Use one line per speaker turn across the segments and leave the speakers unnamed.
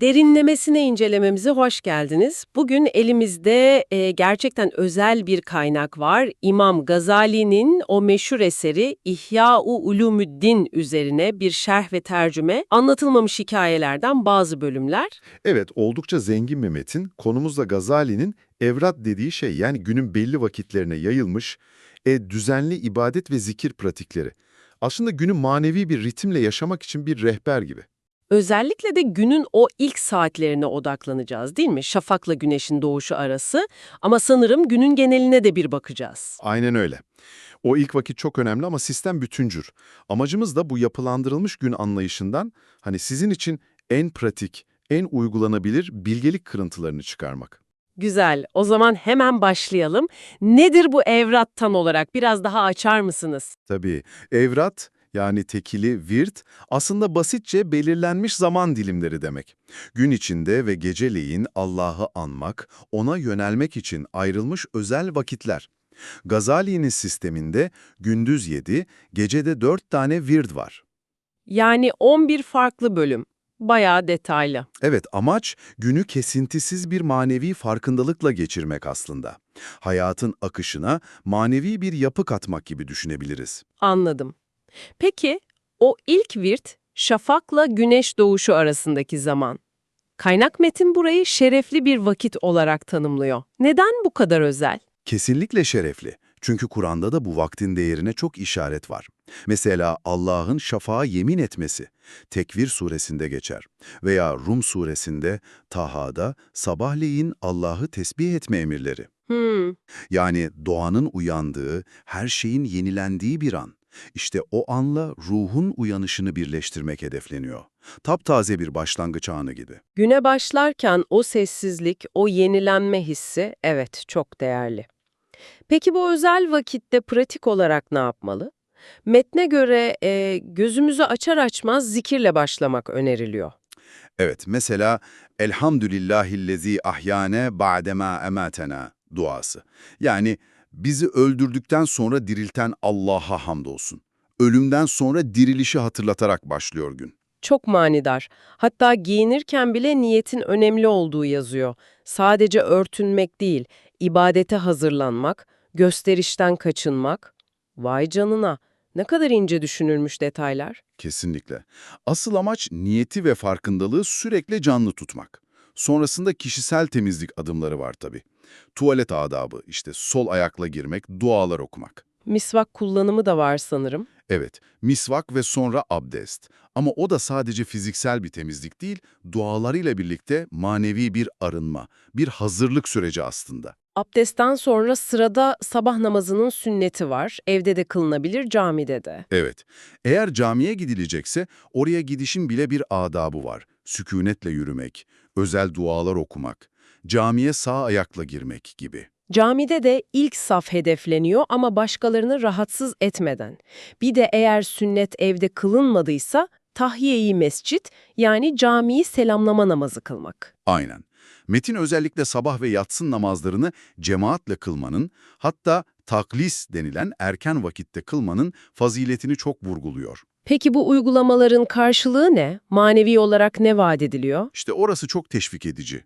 Derinlemesine incelememize hoş geldiniz. Bugün elimizde e, gerçekten özel bir kaynak var. İmam Gazali'nin o meşhur eseri İhya-u Ulumuddin üzerine bir şerh ve tercüme, anlatılmamış hikayelerden bazı bölümler.
Evet, oldukça zengin bir metin. Konumuz Gazali'nin evrat dediği şey yani günün belli vakitlerine yayılmış e, düzenli ibadet ve zikir pratikleri. Aslında günü manevi bir ritimle yaşamak için bir rehber gibi.
Özellikle de günün o ilk saatlerine odaklanacağız değil mi? Şafakla güneşin doğuşu arası ama sanırım günün geneline de bir bakacağız.
Aynen öyle. O ilk vakit çok önemli ama sistem bütüncür. Amacımız da bu yapılandırılmış gün anlayışından hani sizin için en pratik, en uygulanabilir bilgelik kırıntılarını çıkarmak.
Güzel. O zaman hemen başlayalım. Nedir bu evrat tam olarak? Biraz daha açar mısınız?
Tabii, evrat yani tekili virt aslında basitçe belirlenmiş zaman dilimleri demek. Gün içinde ve geceleyin Allah'ı anmak, ona yönelmek için ayrılmış özel vakitler. Gazali'nin sisteminde gündüz 7, gecede 4 tane virt var.
Yani 11 farklı bölüm. Bayağı detaylı.
Evet, amaç günü kesintisiz bir manevi farkındalıkla geçirmek aslında. Hayatın akışına manevi bir yapı katmak gibi düşünebiliriz.
Anladım. Peki o ilk virt şafakla güneş doğuşu arasındaki zaman. Kaynak metin burayı şerefli bir vakit olarak tanımlıyor. Neden bu kadar özel?
Kesinlikle şerefli. Çünkü Kur'an'da da bu vaktin değerine çok işaret var. Mesela Allah'ın şafağa yemin etmesi, Tekvir suresinde geçer. Veya Rum suresinde, Taha'da sabahleyin Allah'ı tesbih etme emirleri.
Hmm,
Yani doğanın uyandığı, her şeyin yenilendiği bir an. İşte o anla ruhun uyanışını birleştirmek hedefleniyor. Taptaze bir başlangıç anı gibi.
güne başlarken o sessizlik, o yenilenme hissi evet çok değerli. Peki bu özel vakitte pratik olarak ne yapmalı? Metne göre e, gözümüzü açar açmaz zikirle başlamak öneriliyor.
Evet, mesela Elhamdülillahillezî ahyane ba'dema ematena duası. Yani bizi öldürdükten sonra dirilten Allah'a hamdolsun. Ölümden sonra dirilişi hatırlatarak başlıyor gün.
Çok manidar. Hatta giyinirken bile niyetin önemli olduğu yazıyor. Sadece örtünmek değil, ibadete hazırlanmak, gösterişten kaçınmak. Vay canına, ne kadar ince düşünülmüş detaylar.
Kesinlikle. Asıl amaç niyeti ve farkındalığı sürekli canlı tutmak. Sonrasında kişisel temizlik adımları var tabii. Tuvalet adabı, işte sol ayakla girmek, dualar okumak.
Misvak kullanımı da var sanırım.
Evet, misvak ve sonra abdest. Ama o da sadece fiziksel bir temizlik değil, dualarıyla birlikte manevi bir arınma, bir hazırlık süreci aslında.
Abdestten sonra sırada sabah namazının sünneti var. Evde de kılınabilir, camide de.
Evet, eğer camiye gidilecekse oraya gidişin bile bir adabı var. Sükunetle yürümek, özel dualar okumak, camiye sağ ayakla girmek gibi.
Camide de ilk saf hedefleniyor ama başkalarını rahatsız etmeden. Bir de eğer sünnet evde kılınmadıysa tahiye-i mescit yani camiyi selamlama namazı kılmak.
Aynen. Metin özellikle sabah ve yatsın namazlarını cemaatle kılmanın, hatta taklis denilen erken vakitte kılmanın faziletini çok vurguluyor.
Peki bu uygulamaların karşılığı ne? Manevi olarak ne vaat ediliyor?
İşte orası çok teşvik edici.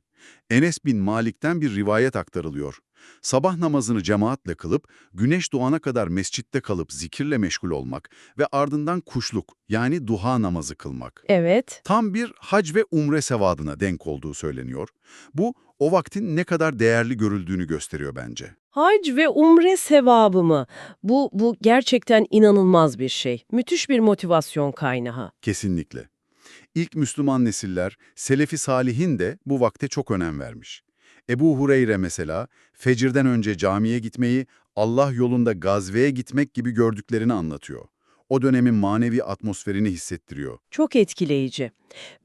Enes bin Malik'ten bir rivayet aktarılıyor. Sabah namazını cemaatle kılıp, güneş doğana kadar mescitte kalıp zikirle meşgul olmak ve ardından kuşluk yani duha namazı kılmak.
Evet.
Tam bir hac ve umre sevabına denk olduğu söyleniyor. Bu, o vaktin ne kadar değerli görüldüğünü gösteriyor bence.
Hac ve umre sevabı mı? Bu, bu gerçekten inanılmaz bir şey. Müthiş bir motivasyon kaynağı.
Kesinlikle. İlk Müslüman nesiller, Selefi Salihin de bu vakte çok önem vermiş. Ebu Hureyre mesela, fecirden önce camiye gitmeyi, Allah yolunda gazveye gitmek gibi gördüklerini anlatıyor. O dönemin manevi atmosferini hissettiriyor.
Çok etkileyici.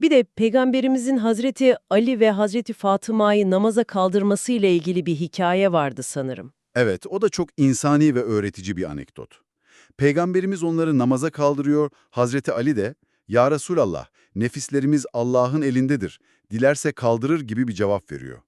Bir de Peygamberimizin Hazreti Ali ve Hazreti Fatıma'yı namaza kaldırması ile ilgili bir hikaye vardı sanırım.
Evet, o da çok insani ve öğretici bir anekdot. Peygamberimiz onları namaza kaldırıyor, Hazreti Ali de, ''Ya Resulallah, nefislerimiz Allah'ın elindedir, dilerse kaldırır.'' gibi bir cevap veriyor.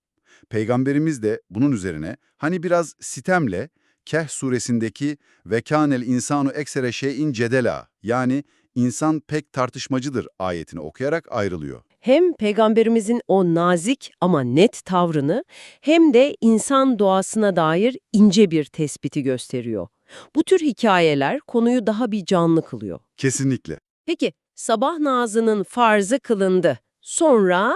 Peygamberimiz de bunun üzerine, hani biraz sitemle, Kehf suresindeki ve kânel insanu eksere şeyin cedela yani insan pek tartışmacıdır ayetini okuyarak ayrılıyor.
Hem peygamberimizin o nazik ama net tavrını hem de insan doğasına dair ince bir tespiti gösteriyor. Bu tür hikayeler konuyu daha bir canlı kılıyor.
Kesinlikle.
Peki sabah namazının farzı kılındı. Sonra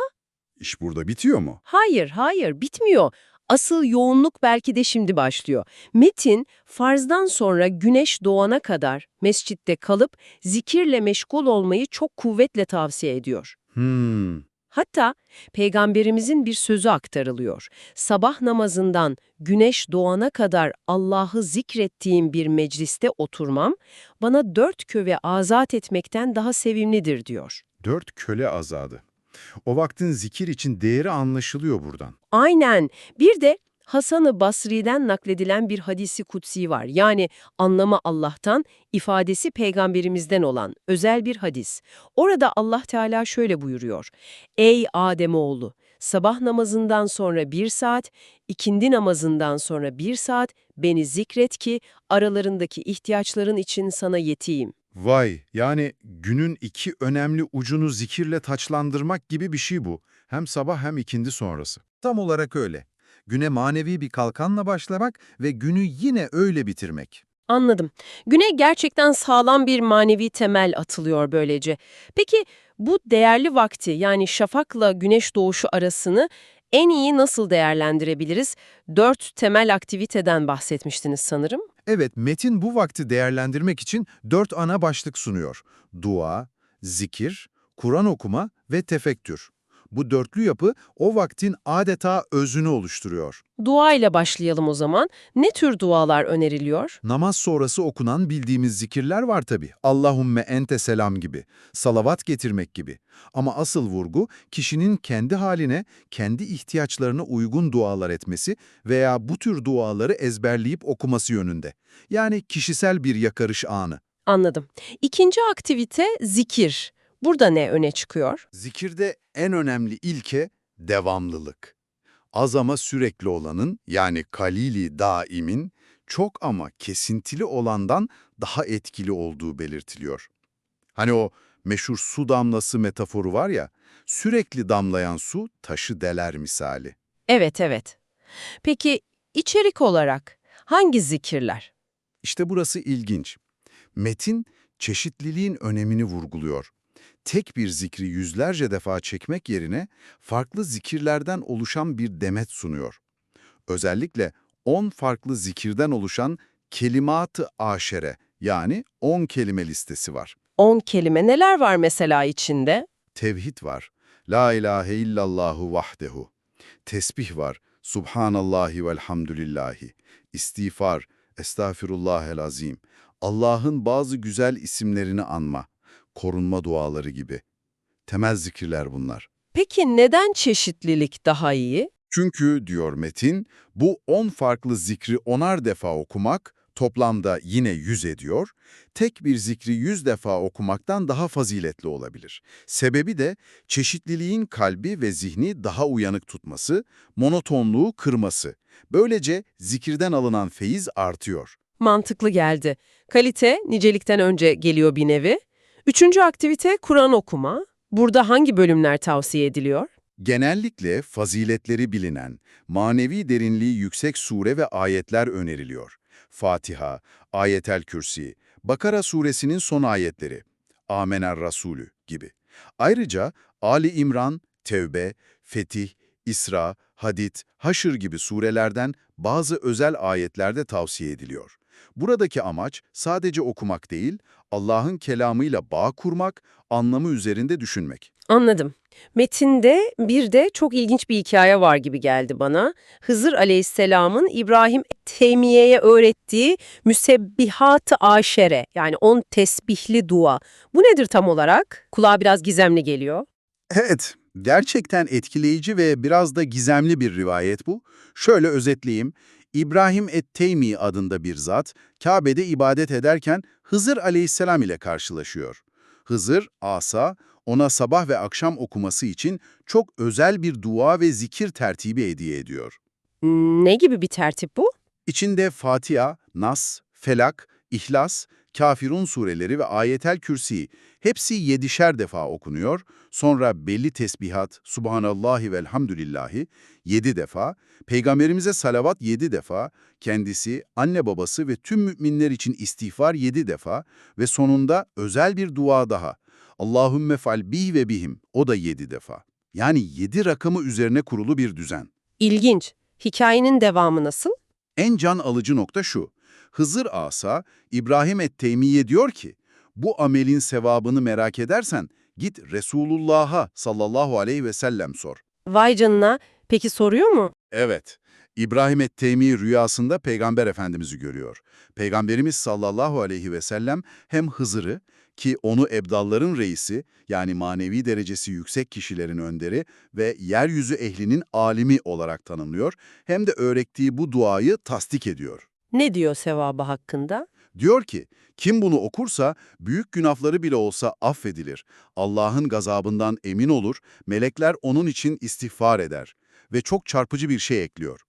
İş burada bitiyor mu?
Hayır, hayır, bitmiyor. Asıl yoğunluk belki de şimdi başlıyor. Metin, farzdan sonra güneş doğana kadar mescitte kalıp zikirle meşgul olmayı çok kuvvetle tavsiye ediyor.
Hmm.
Hatta peygamberimizin bir sözü aktarılıyor. Sabah namazından güneş doğana kadar Allah'ı zikrettiğim bir mecliste oturmam, bana dört köve azat etmekten daha sevimlidir diyor.
Dört köle azadı. O vaktin zikir için değeri anlaşılıyor buradan.
Aynen. Bir de Hasan-ı Basri'den nakledilen bir hadisi kutsi var. Yani anlamı Allah'tan, ifadesi peygamberimizden olan özel bir hadis. Orada Allah Teala şöyle buyuruyor. Ey Ademoğlu! Sabah namazından sonra bir saat, ikindi namazından sonra bir saat beni zikret ki aralarındaki ihtiyaçların için sana yeteyim.
Vay, yani günün iki önemli ucunu zikirle taçlandırmak gibi bir şey bu. Hem sabah hem ikindi sonrası.
Tam olarak öyle. Güne manevi bir kalkanla başlamak ve günü yine öyle bitirmek.
Anladım. Güne gerçekten sağlam bir manevi temel atılıyor böylece. Peki bu değerli vakti yani şafakla güneş doğuşu arasını en iyi nasıl değerlendirebiliriz? Dört temel aktiviteden bahsetmiştiniz sanırım.
Evet, metin bu vakti değerlendirmek için dört ana başlık sunuyor. Dua, zikir, Kur'an okuma ve tefekkür. Bu dörtlü yapı o vaktin adeta özünü oluşturuyor.
Dua ile başlayalım o zaman. Ne tür dualar öneriliyor?
Namaz sonrası okunan bildiğimiz zikirler var tabi. Allahümme ente selam gibi, salavat getirmek gibi. Ama asıl vurgu kişinin kendi haline, kendi ihtiyaçlarına uygun dualar etmesi veya bu tür duaları ezberleyip okuması yönünde. Yani kişisel bir yakarış anı.
Anladım. İkinci aktivite zikir. Burada ne öne çıkıyor?
Zikirde en önemli ilke devamlılık. Az ama sürekli olanın yani kalili daimin çok ama kesintili olandan daha etkili olduğu belirtiliyor. Hani o meşhur su damlası metaforu var ya, sürekli damlayan su taşı deler misali.
Evet, evet. Peki içerik olarak hangi zikirler?
İşte burası ilginç. Metin çeşitliliğin önemini vurguluyor. Tek bir zikri yüzlerce defa çekmek yerine farklı zikirlerden oluşan bir demet sunuyor. Özellikle 10 farklı zikirden oluşan kelimat-ı aşere yani 10 kelime listesi var.
10 kelime neler var mesela içinde?
Tevhid var. La ilahe illallahu vahdehu. Tesbih var. Subhanallahi velhamdülillahi. İstiğfar. Estağfirullahel azim. Allah'ın bazı güzel isimlerini anma. Korunma duaları gibi. Temel zikirler bunlar.
Peki neden çeşitlilik daha iyi?
Çünkü, diyor Metin, bu 10 farklı zikri onar defa okumak toplamda yine 100 ediyor, tek bir zikri 100 defa okumaktan daha faziletli olabilir. Sebebi de çeşitliliğin kalbi ve zihni daha uyanık tutması, monotonluğu kırması. Böylece zikirden alınan feyiz artıyor.
Mantıklı geldi. Kalite nicelikten önce geliyor bir nevi. Üçüncü aktivite Kur'an okuma. Burada hangi bölümler tavsiye ediliyor?
Genellikle faziletleri bilinen, manevi derinliği yüksek sure ve ayetler öneriliyor. Fatiha, Ayetel Kürsi, Bakara suresinin son ayetleri, Amener Rasulü gibi. Ayrıca Ali İmran, Tevbe, Fetih, İsra, Hadid, Haşr gibi surelerden bazı özel ayetlerde tavsiye ediliyor. Buradaki amaç sadece okumak değil, Allah'ın kelamıyla bağ kurmak, anlamı üzerinde düşünmek.
Anladım. Metinde bir de çok ilginç bir hikaye var gibi geldi bana. Hızır Aleyhisselam'ın İbrahim Teymiye'ye öğrettiği müsebbihat-ı aşere yani on tesbihli dua. Bu nedir tam olarak? Kulağa biraz gizemli geliyor.
Evet, gerçekten etkileyici ve biraz da gizemli bir rivayet bu. Şöyle özetleyeyim. İbrahim et-Teymi adında bir zat, Kabe'de ibadet ederken Hızır aleyhisselam ile karşılaşıyor. Hızır, asa, ona sabah ve akşam okuması için çok özel bir dua ve zikir tertibi hediye ediyor.
Ne gibi bir tertip bu?
İçinde Fatiha, Nas, Felak, İhlas, Kafirun sureleri ve Ayetel Kürsi Hepsi yedişer defa okunuyor, sonra belli tesbihat, Subhanallahi velhamdülillahi yedi defa, Peygamberimize salavat yedi defa, kendisi, anne babası ve tüm müminler için istiğfar yedi defa ve sonunda özel bir dua daha. Allahümme fal bih ve bihim, o da yedi defa. Yani yedi rakamı üzerine kurulu bir düzen.
İlginç. Hikayenin devamı nasıl?
En can alıcı nokta şu. Hızır Asa, İbrahim et-Teymiye diyor ki, bu amelin sevabını merak edersen git Resulullah'a sallallahu aleyhi ve sellem sor.
Vay canına. Peki soruyor mu?
Evet, İbrahim et-Teymi rüyasında Peygamber Efendimiz'i görüyor. Peygamberimiz sallallahu aleyhi ve sellem hem Hızır'ı ki onu ebdalların reisi yani manevi derecesi yüksek kişilerin önderi ve yeryüzü ehlinin alimi olarak tanımlıyor hem de öğrettiği bu duayı tasdik ediyor.
Ne diyor sevabı hakkında?
Diyor ki, kim bunu okursa büyük günahları bile olsa affedilir. Allah'ın gazabından emin olur, melekler onun için istiğfar eder. Ve çok çarpıcı bir şey ekliyor.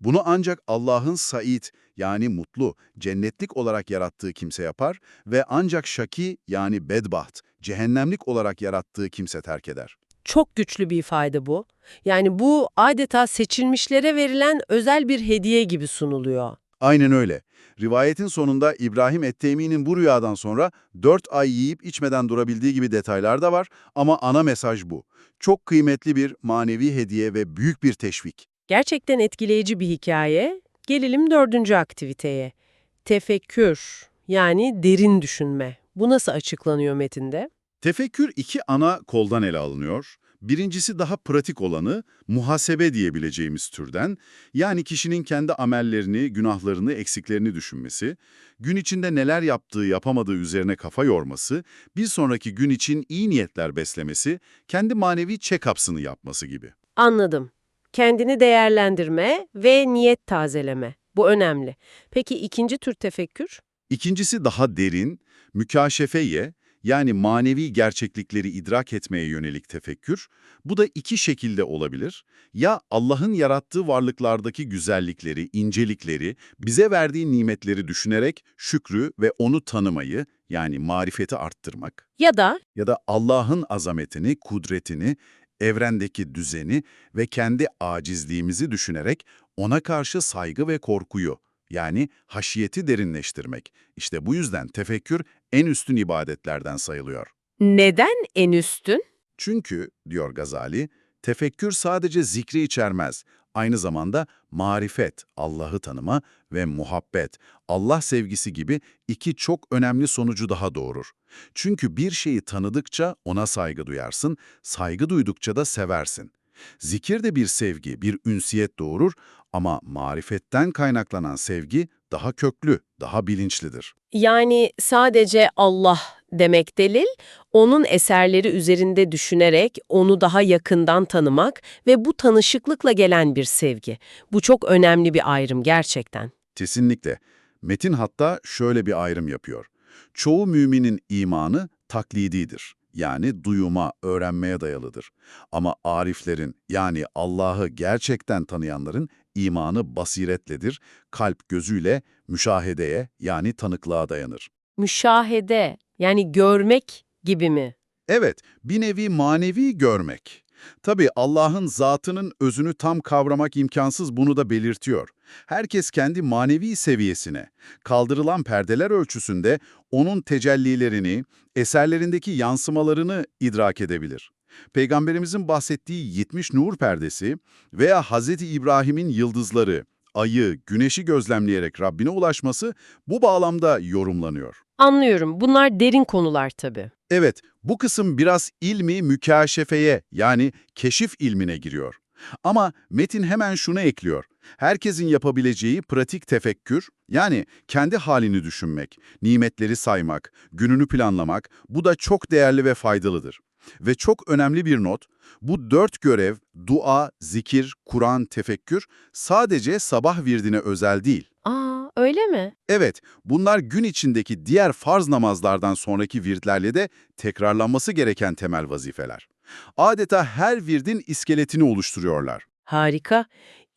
Bunu ancak Allah'ın Said yani mutlu, cennetlik olarak yarattığı kimse yapar ve ancak şaki yani bedbaht, cehennemlik olarak yarattığı kimse terk eder.
Çok güçlü bir ifade bu. Yani bu adeta seçilmişlere verilen özel bir hediye gibi sunuluyor.
Aynen öyle. Rivayetin sonunda İbrahim Etteymi'nin bu rüyadan sonra 4 ay yiyip içmeden durabildiği gibi detaylar da var ama ana mesaj bu. Çok kıymetli bir manevi hediye ve büyük bir teşvik.
Gerçekten etkileyici bir hikaye. Gelelim dördüncü aktiviteye. Tefekkür, yani derin düşünme. Bu nasıl açıklanıyor metinde?
Tefekkür iki ana koldan ele alınıyor. Birincisi daha pratik olanı muhasebe diyebileceğimiz türden, yani kişinin kendi amellerini, günahlarını, eksiklerini düşünmesi, gün içinde neler yaptığı, yapamadığı üzerine kafa yorması, bir sonraki gün için iyi niyetler beslemesi, kendi manevi check-up'sını yapması gibi.
Anladım. Kendini değerlendirme ve niyet tazeleme. Bu önemli. Peki ikinci tür tefekkür?
İkincisi daha derin, mükaşefeye yani manevi gerçeklikleri idrak etmeye yönelik tefekkür. Bu da iki şekilde olabilir. Ya Allah'ın yarattığı varlıklardaki güzellikleri, incelikleri, bize verdiği nimetleri düşünerek şükrü ve onu tanımayı yani marifeti arttırmak.
Ya da
Ya da Allah'ın azametini, kudretini, evrendeki düzeni ve kendi acizliğimizi düşünerek ona karşı saygı ve korkuyu, yani haşiyeti derinleştirmek. İşte bu yüzden tefekkür en üstün ibadetlerden sayılıyor.
neden en üstün?
Çünkü, diyor Gazali, tefekkür sadece zikri içermez. Aynı zamanda marifet, Allah'ı tanıma ve muhabbet, Allah sevgisi gibi iki çok önemli sonucu daha doğurur. Çünkü bir şeyi tanıdıkça ona saygı duyarsın, saygı duydukça da seversin. Zikir de bir sevgi, bir ünsiyet doğurur ama marifetten kaynaklanan sevgi daha köklü, daha bilinçlidir.
Yani sadece Allah demek delil, onun eserleri üzerinde düşünerek onu daha yakından tanımak ve bu tanışıklıkla gelen bir sevgi. Bu çok önemli bir ayrım gerçekten.
Kesinlikle. Metin hatta şöyle bir ayrım yapıyor. Çoğu müminin imanı taklididir. Yani duyuma, öğrenmeye dayalıdır. Ama ariflerin yani Allah'ı gerçekten tanıyanların imanı basiretledir, kalp gözüyle müşahedeye yani tanıklığa dayanır.
Müşahede, yani görmek gibi mi?
Evet, bir nevi manevi görmek. Tabii Allah'ın zatının özünü tam kavramak imkansız bunu da belirtiyor. Herkes kendi manevi seviyesine, kaldırılan perdeler ölçüsünde onun tecellilerini, eserlerindeki yansımalarını idrak edebilir. Peygamberimizin bahsettiği 70 nur perdesi veya Hz. İbrahim'in yıldızları, ayı, güneşi gözlemleyerek Rabbine ulaşması bu bağlamda yorumlanıyor.
Anlıyorum. Bunlar derin konular tabii.
Evet, bu kısım biraz ilmi mükaşefeye yani keşif ilmine giriyor. Ama metin hemen şunu ekliyor. Herkesin yapabileceği pratik tefekkür, yani kendi halini düşünmek, nimetleri saymak, gününü planlamak, bu da çok değerli ve faydalıdır. Ve çok önemli bir not, bu dört görev, dua, zikir, Kur'an, tefekkür sadece sabah virdine özel değil.
Aa, öyle mi?
Evet, bunlar gün içindeki diğer farz namazlardan sonraki virdlerle de tekrarlanması gereken temel vazifeler. Adeta her virdin iskeletini oluşturuyorlar.
Harika.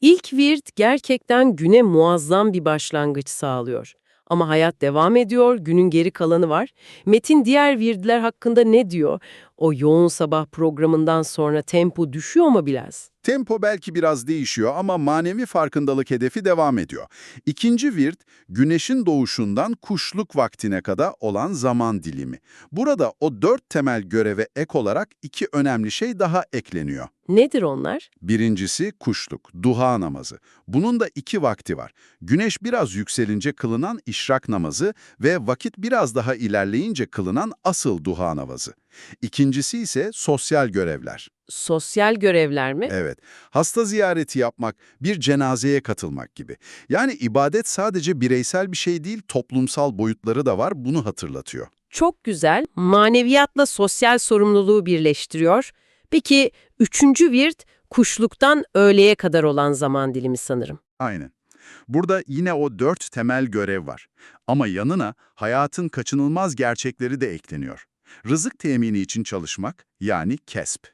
İlk virt gerçekten güne muazzam bir başlangıç sağlıyor. Ama hayat devam ediyor, günün geri kalanı var. Metin diğer virdiler hakkında ne diyor? O yoğun sabah programından sonra tempo düşüyor mu biraz?
Tempo belki biraz değişiyor ama manevi farkındalık hedefi devam ediyor. İkinci virt, güneşin doğuşundan kuşluk vaktine kadar olan zaman dilimi. Burada o dört temel göreve ek olarak iki önemli şey daha ekleniyor.
Nedir onlar?
Birincisi kuşluk, duha namazı. Bunun da iki vakti var. Güneş biraz yükselince kılınan işrak namazı ve vakit biraz daha ilerleyince kılınan asıl duha namazı. İkincisi ise sosyal görevler.
Sosyal görevler mi?
Evet, hasta ziyareti yapmak, bir cenazeye katılmak gibi. Yani ibadet sadece bireysel bir şey değil, toplumsal boyutları da var, bunu hatırlatıyor.
Çok güzel. Maneviyatla sosyal sorumluluğu birleştiriyor. Peki üçüncü virt kuşluktan öğleye kadar olan zaman dilimi sanırım.
Aynen. Burada yine o dört temel görev var. Ama yanına hayatın kaçınılmaz gerçekleri de ekleniyor. Rızık temini için çalışmak, yani kesp.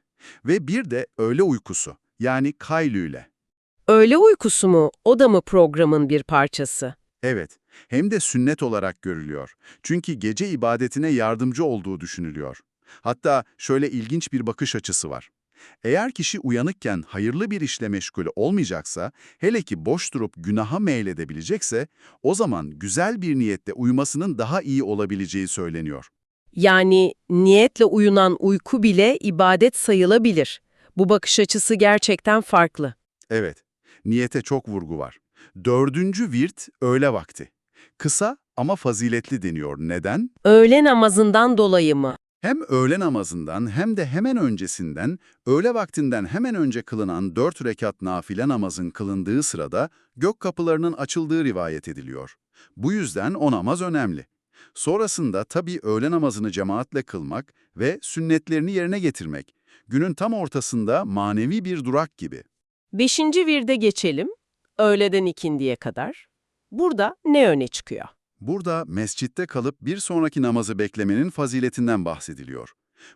Ve bir de öğle uykusu, yani kaylüyle.
Öğle uykusu mu? O da mı programın bir parçası?
Evet, hem de sünnet olarak görülüyor. Çünkü gece ibadetine yardımcı olduğu düşünülüyor. Hatta şöyle ilginç bir bakış açısı var. Eğer kişi uyanıkken hayırlı bir işle meşgul olmayacaksa, hele ki boş durup günaha meyledebilecekse, o zaman güzel bir niyetle uyumasının daha iyi olabileceği söyleniyor.
Yani niyetle uyunan uyku bile ibadet sayılabilir. Bu bakış açısı gerçekten farklı.
Evet, niyete çok vurgu var. Dördüncü virt öğle vakti. Kısa ama faziletli deniyor. Neden?
Öğle namazından dolayı mı?
Hem öğle namazından hem de hemen öncesinden, öğle vaktinden hemen önce kılınan dört rekat nafile namazın kılındığı sırada gök kapılarının açıldığı rivayet ediliyor. Bu yüzden o namaz önemli. Sonrasında tabii öğle namazını cemaatle kılmak ve sünnetlerini yerine getirmek. Günün tam ortasında manevi bir durak gibi.
Beşinci virde geçelim. Öğleden ikindiye kadar. Burada ne öne çıkıyor?
Burada mescitte kalıp bir sonraki namazı beklemenin faziletinden bahsediliyor.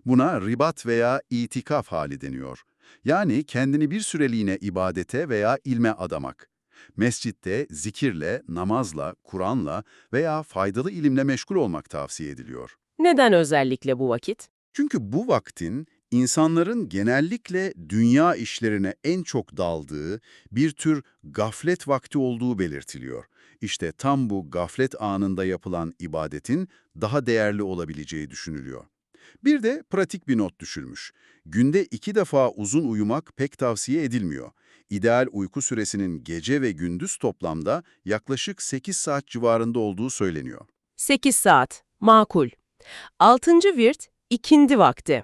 Buna ribat veya itikaf hali deniyor. Yani kendini bir süreliğine ibadete veya ilme adamak. Mescitte zikirle, namazla, Kur'an'la veya faydalı ilimle meşgul olmak tavsiye ediliyor.
Neden özellikle bu vakit?
Çünkü bu vaktin insanların genellikle dünya işlerine en çok daldığı bir tür gaflet vakti olduğu belirtiliyor. İşte tam bu gaflet anında yapılan ibadetin daha değerli olabileceği düşünülüyor. Bir de pratik bir not düşülmüş. Günde iki defa uzun uyumak pek tavsiye edilmiyor. İdeal uyku süresinin gece ve gündüz toplamda yaklaşık 8 saat civarında olduğu söyleniyor.
8 saat. Makul. Altıncı virt, ikindi vakti.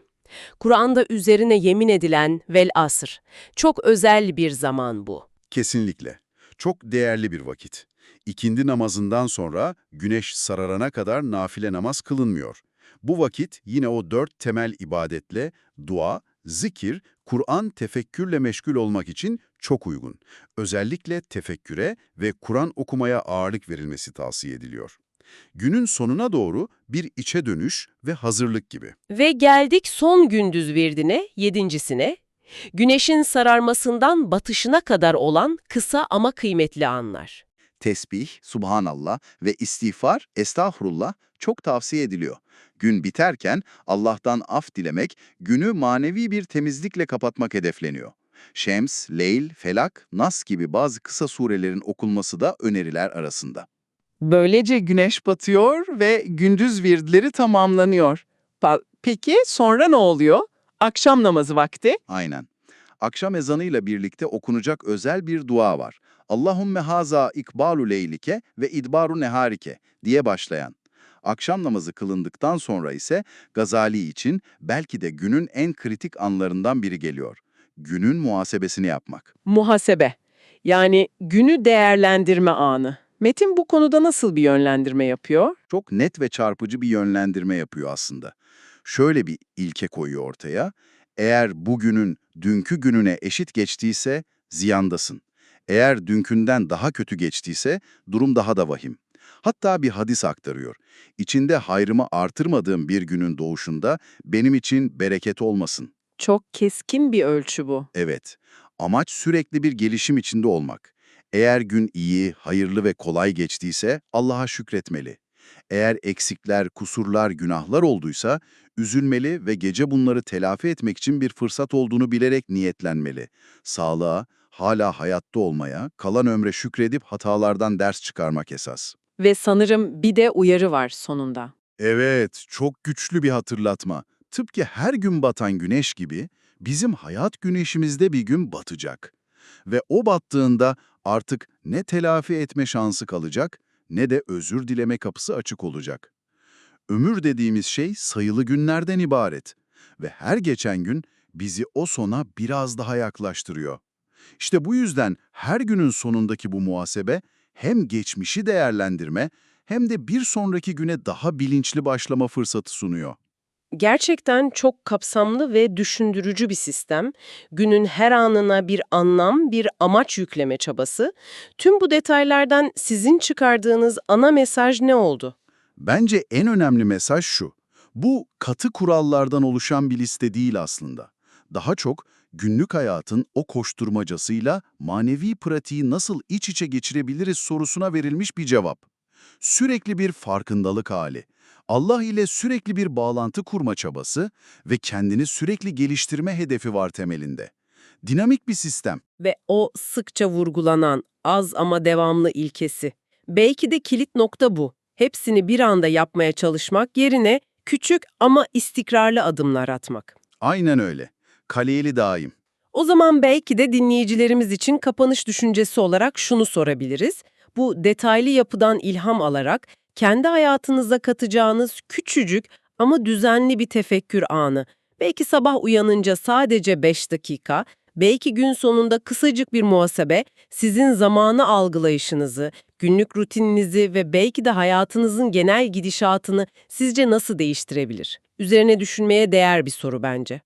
Kur'an'da üzerine yemin edilen vel asr. Çok özel bir zaman bu.
Kesinlikle. Çok değerli bir vakit. İkindi namazından sonra güneş sararana kadar nafile namaz kılınmıyor. Bu vakit yine o dört temel ibadetle dua, zikir, Kur'an tefekkürle meşgul olmak için çok uygun. Özellikle tefekküre ve Kur'an okumaya ağırlık verilmesi tavsiye ediliyor. Günün sonuna doğru bir içe dönüş ve hazırlık gibi.
Ve geldik son gündüz virdine, yedincisine. Güneşin sararmasından batışına kadar olan kısa ama kıymetli anlar.
tesbih, subhanallah ve istiğfar, estağfurullah çok tavsiye ediliyor. Gün biterken Allah'tan af dilemek, günü manevi bir temizlikle kapatmak hedefleniyor. Şems, Leyl, Felak, Nas gibi bazı kısa surelerin okunması da öneriler arasında.
Böylece güneş batıyor ve gündüz virdleri tamamlanıyor. Pa- Peki sonra ne oluyor? Akşam namazı vakti.
Aynen. Akşam ezanıyla birlikte okunacak özel bir dua var. Allahümme haza ikbalu leylike ve idbaru neharike diye başlayan. Akşam namazı kılındıktan sonra ise Gazali için belki de günün en kritik anlarından biri geliyor. Günün muhasebesini yapmak.
Muhasebe. Yani günü değerlendirme anı. Metin bu konuda nasıl bir yönlendirme yapıyor?
Çok net ve çarpıcı bir yönlendirme yapıyor aslında. Şöyle bir ilke koyuyor ortaya. Eğer bugünün dünkü gününe eşit geçtiyse ziyandasın. Eğer dünkünden daha kötü geçtiyse durum daha da vahim. Hatta bir hadis aktarıyor. İçinde hayrımı artırmadığım bir günün doğuşunda benim için bereket olmasın.
Çok keskin bir ölçü bu.
Evet, amaç sürekli bir gelişim içinde olmak.
Eğer gün iyi, hayırlı ve kolay geçtiyse Allah'a şükretmeli. Eğer eksikler, kusurlar, günahlar olduysa üzülmeli ve gece bunları telafi etmek için bir fırsat olduğunu bilerek niyetlenmeli. Sağlığa, hala hayatta olmaya, kalan ömre şükredip hatalardan ders çıkarmak esas.
Ve sanırım bir de uyarı var sonunda.
Evet, çok güçlü bir hatırlatma. Tıpkı her gün batan güneş gibi bizim hayat güneşimizde bir gün batacak. Ve o battığında artık ne telafi etme şansı kalacak ne de özür dileme kapısı açık olacak. Ömür dediğimiz şey sayılı günlerden ibaret ve her geçen gün bizi o sona biraz daha yaklaştırıyor. İşte bu yüzden her günün sonundaki bu muhasebe hem geçmişi değerlendirme hem de bir sonraki güne daha bilinçli başlama fırsatı sunuyor.
Gerçekten çok kapsamlı ve düşündürücü bir sistem. Günün her anına bir anlam, bir amaç yükleme çabası. Tüm bu detaylardan sizin çıkardığınız ana mesaj ne oldu?
Bence en önemli mesaj şu. Bu katı kurallardan oluşan bir liste değil aslında. Daha çok günlük hayatın o koşturmacasıyla manevi pratiği nasıl iç içe geçirebiliriz sorusuna verilmiş bir cevap. Sürekli bir farkındalık hali, Allah ile sürekli bir bağlantı kurma çabası ve kendini sürekli geliştirme hedefi var temelinde. Dinamik bir sistem.
Ve o sıkça vurgulanan az ama devamlı ilkesi. Belki de kilit nokta bu. Hepsini bir anda yapmaya çalışmak yerine küçük ama istikrarlı adımlar atmak.
Aynen öyle. Kaleyeli daim.
O zaman belki de dinleyicilerimiz için kapanış düşüncesi olarak şunu sorabiliriz. Bu detaylı yapıdan ilham alarak kendi hayatınıza katacağınız küçücük ama düzenli bir tefekkür anı. Belki sabah uyanınca sadece 5 dakika, belki gün sonunda kısacık bir muhasebe sizin zamanı algılayışınızı, günlük rutininizi ve belki de hayatınızın genel gidişatını sizce nasıl değiştirebilir? Üzerine düşünmeye değer bir soru bence.